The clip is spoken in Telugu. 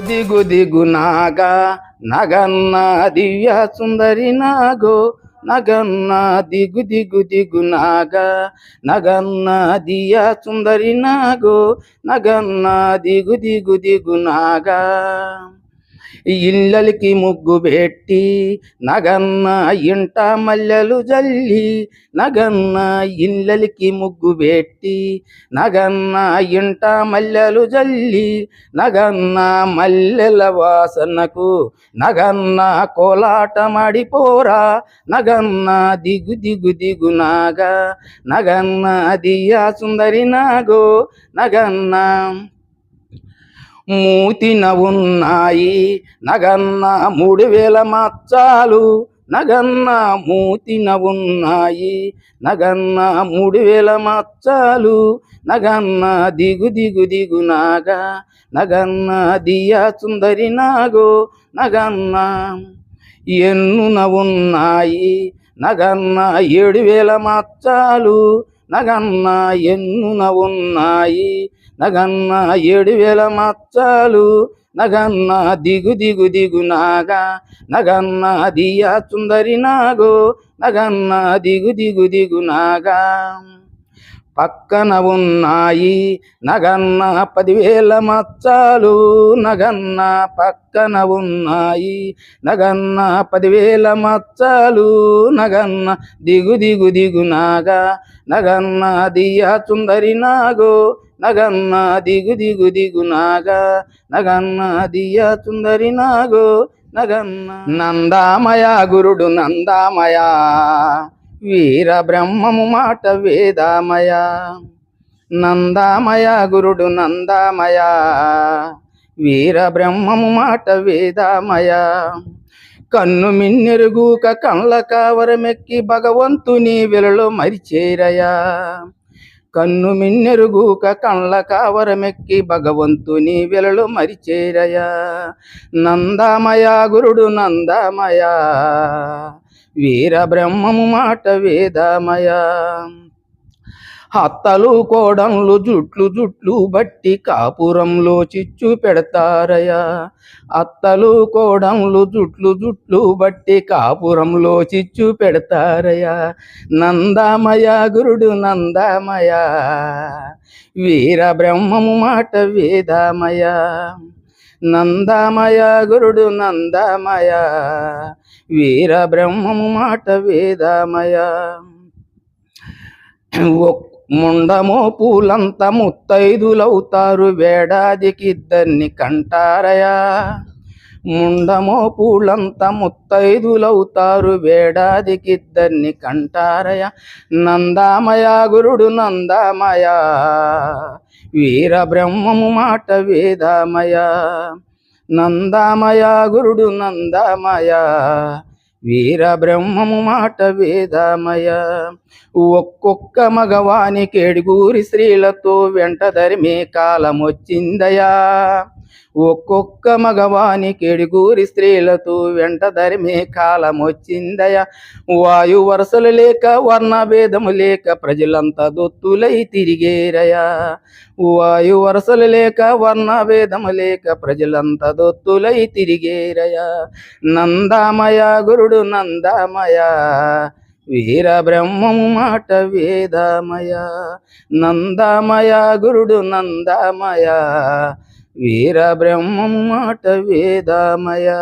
దిగు దిగు నాగా నగన్న దివ్య సుందరి నాగో నగన్న దిగు దిగు దిగు నాగా నగన్న దియ సుందరి నాగో నగన్న దిగు దిగు దిగు నాగా ఇళ్ళకి ముగ్గు పెట్టి నగన్న ఇంట మల్లెలు జల్లి నగన్న ఇళ్ళకి ముగ్గు పెట్టి నగన్న ఇంట మల్లెలు జల్లి నగన్న మల్లెల వాసనకు నగన్న కోలాటమాడిపోరా నగన్న దిగు దిగు దిగు నాగా నగన్న దియా సుందరి నాగో నగన్న మూతిన ఉన్నాయి. నగన్న మూడు వేల మచ్చాలు నగన్న మూతిన ఉన్నాయి. నగన్న మూడు వేల మచ్చాలు నగన్న దిగు దిగు దిగు నాగా. నగన్న దియా సుందరి నాగో. నగన్న ఎన్నున ఉన్నాయి. నగన్న ఏడు వేల మచ్చాలు నగన్నా ఎన్నున ఉన్నాయి. నగన్నా ఏడు వేల మచ్చాలు నగన్నా దిగు దిగు దిగు నాగా. నగన్నా దియా సుందరి నాగో. నగన్నా దిగు దిగు దిగు నాగా. పక్కన ఉన్నాయి. నగన్న పదివేల మచ్చాలు. నగన్న పక్కన ఉన్నాయి. నగన్న పదివేల మచ్చాలు. నగన్న దిగు దిగు దిగు నాగా నగన్న దియా చుందరి నాగో. నగన్న దిగు దిగు దిగు నాగా నగన్న దియా చుందరి నాగో. నగన్న నందామయ గురుడు నందామయ. వీర బ్రహ్మము మాట వేదామయ. నందామయ గురుడు నందామయ. వీర బ్రహ్మము మాట వేదామయ. కన్ను మిన్నెరుగుక కళ్ళ కావరమెక్కి భగవంతుని వెలలో మరిచేరయా. కన్ను మిన్నెరుగుక కళ్ళ కావరమెక్కి భగవంతుని వెలలు మరిచేరయా. నందామయ గురుడు నందామయా. వీర బ్రహ్మము మాట వేదామయ. హత్తలు కోడంలు జుట్లు జుట్లు బట్టి కాపురంలో చిచ్చు పెడతారయా. అత్తలు కోడంలు జుట్లు జుట్లు బట్టి కాపురంలో చిచ్చు పెడతారయా. నందామయ గురుడు నందామయ. వీర బ్రహ్మము మాట వేదామయ. నందామయ గురుడు నందామయ. వీర బ్రహ్మము మాట వేదామయ. ముండమో పూలంత ముత్తైదులవుతారు వేడాదికి ఇద్దరిని కంటారయా. ముండమో పూలంత ముత్తైదులవుతారు వేడాదికి ఇద్దరిని కంటారయ. నందామయ గురుడు నందామయ. వీర బ్రహ్మము మాట వేదామయ. నందామయ గురుడు నందామయ. వీర బ్రహ్మము మాట వేదామయ. ఒక్కొక్క మగవాని కేడుగూరి స్త్రీలతో వెంట ధరిమే కాలమొచ్చిందయా. ఒక్కొక్క మగవాని కేడుగూరి స్త్రీలతో వెంట ధరిమే కాలం వాయు వరుసలు లేక వర్ణభేదము లేక ప్రజలంతా దొత్తులై తిరిగేరయా. వాయు వరుసలు లేక వర్ణభేదము లేక ప్రజలంతా దొత్తులై తిరిగేరయా. నందామయ గురుడు నందామయ. వీర బ్రహ్మము మాట వేదమయ. నందమయ గురుడు నందమయ. వీర బ్రహ్మము మాట వేదమయ.